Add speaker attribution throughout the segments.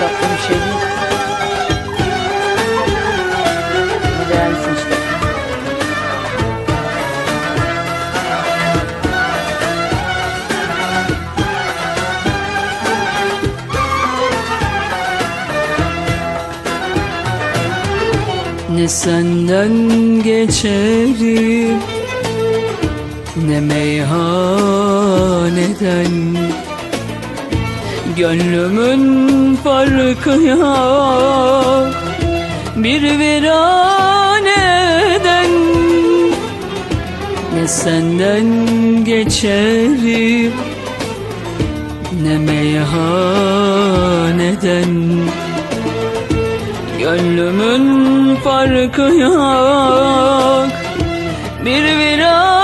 Speaker 1: tatlı bir şey. Ne senden geçerim Ne meyhaneden Gönlümün farkı yok. Bir viraneden Ne senden geçerim Ne meyhaneden. Gönlümün farkı yok. Bir viraneden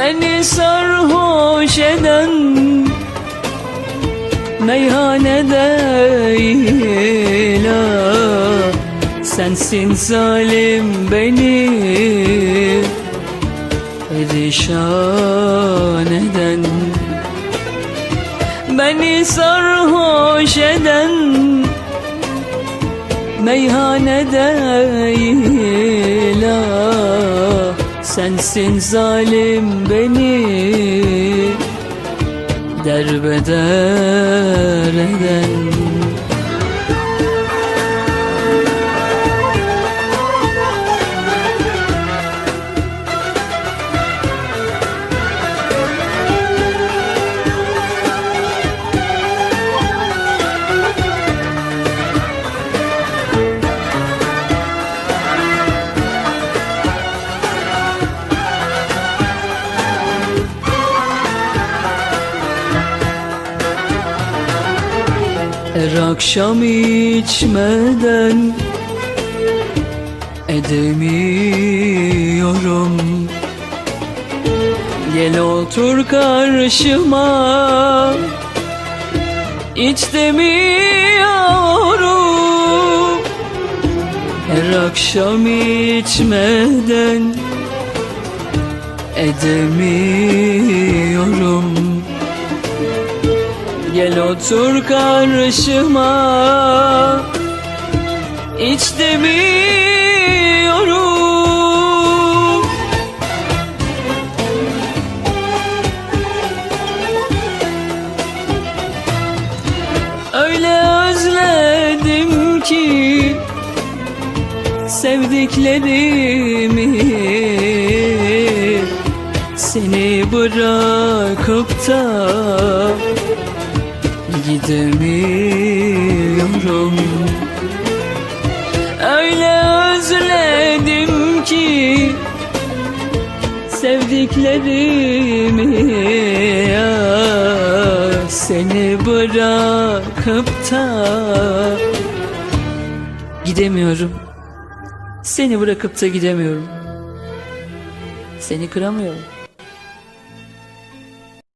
Speaker 1: Beni sarhoş eden Meyhanede ilah Sensin zalim beni perişan eden. Beni sarhoş eden Meyhanede ilah Sensin zalim beni Derbeder eden Her akşam içmeden edemiyorum. Gel otur karşıma. İç demiyorum. Her akşam içmeden edemiyorum Gel otur karşıma. İç demiyorum. Öyle özledim ki Sevdiklerimi Seni bırakıp da gidemiyorum Öyle özledim ki sevdiklerimi ya Seni bırakıp da gidemiyorum. Seni bırakıp da gidemiyorum. Seni kıramıyorum